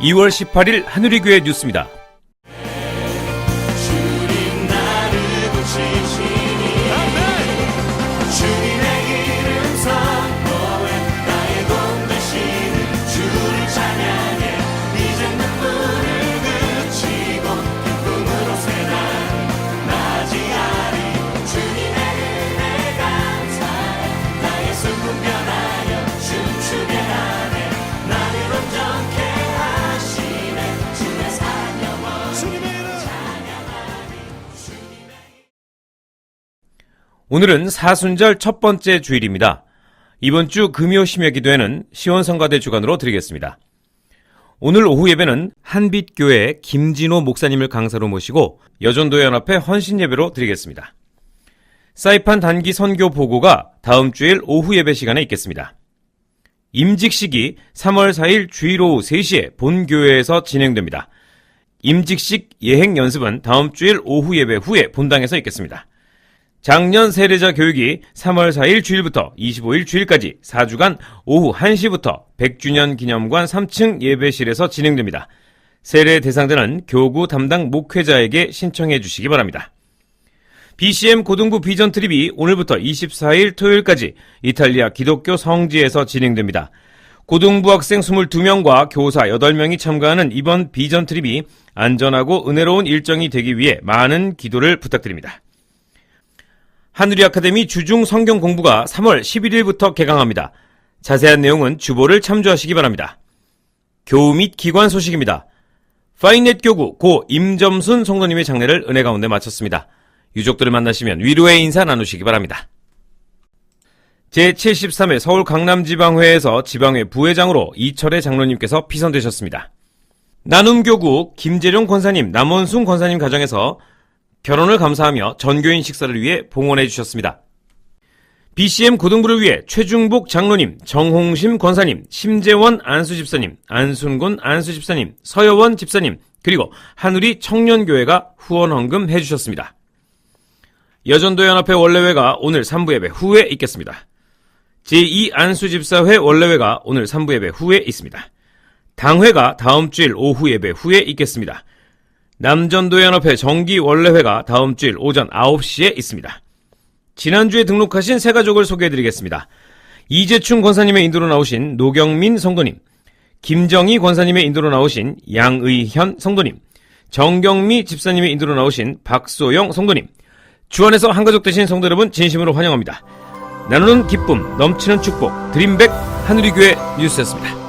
2월 18일 하누리교회 뉴스입니다. 오늘은 사순절 첫 번째 주일입니다. 이번 주 금요 심야 기도회는 시원성가대 주간으로 드리겠습니다. 오늘 오후 예배는 한빛교회 김진호 목사님을 강사로 모시고 여전도 연합회 헌신 예배로 드리겠습니다. 사이판 단기 선교 보고가 다음 주일 오후 예배 시간에 있겠습니다. 임직식이 3월 4일 주일 오후 3시에 본교회에서 진행됩니다. 임직식 예행 연습은 다음 주일 오후 예배 후에 본당에서 있겠습니다. 작년 세례자 교육이 3월 4일 주일부터 25일 주일까지 4주간 오후 1시부터 100주년 기념관 3층 예배실에서 진행됩니다. 세례 대상자는 교구 담당 목회자에게 신청해 주시기 바랍니다. BCM 고등부 비전 트립이 오늘부터 24일 토요일까지 이탈리아 기독교 성지에서 진행됩니다. 고등부 학생 22명과 교사 8명이 참가하는 이번 비전 트립이 안전하고 은혜로운 일정이 되기 위해 많은 기도를 부탁드립니다. 하늘이 아카데미 주중 성경 공부가 3월 11일부터 개강합니다. 자세한 내용은 주보를 참조하시기 바랍니다. 교우 및 기관 소식입니다. 파이넷 교구 고 임점순 성도님의 장례를 은혜 가운데 마쳤습니다. 유족들을 만나시면 위로의 인사 나누시기 바랍니다. 제73회 서울 강남지방회에서 지방회 부회장으로 이철의 장로님께서 피선되셨습니다. 나눔교구 김재룡 권사님, 남원순 권사님 가정에서 결혼을 감사하며 전교인 식사를 위해 봉헌해 주셨습니다. BCM 고등부를 위해 최중복 장로님, 정홍심 권사님, 심재원 안수집사님, 안순곤 안수집사님, 서여원 집사님, 그리고 하누리 청년교회가 후원 헌금 해주셨습니다. 여전도연합회 원래회가 오늘 3부 예배 후에 있겠습니다. 제2 안수집사회 원래회가 오늘 3부 예배 후에 있습니다. 당회가 다음 주일 오후 예배 후에 있겠습니다. 남전도연합회 정기 원래회가 다음 주일 오전 9시에 있습니다. 지난주에 등록하신 새 가족을 소개해드리겠습니다. 이재충 권사님의 인도로 나오신 노경민 성도님, 김정희 권사님의 인도로 나오신 양의현 성도님, 정경미 집사님의 인도로 나오신 박소영 성도님, 주안에서 한가족 되신 성도 여러분 진심으로 환영합니다. 나누는 기쁨, 넘치는 축복, 드림백 하누리교회 뉴스였습니다.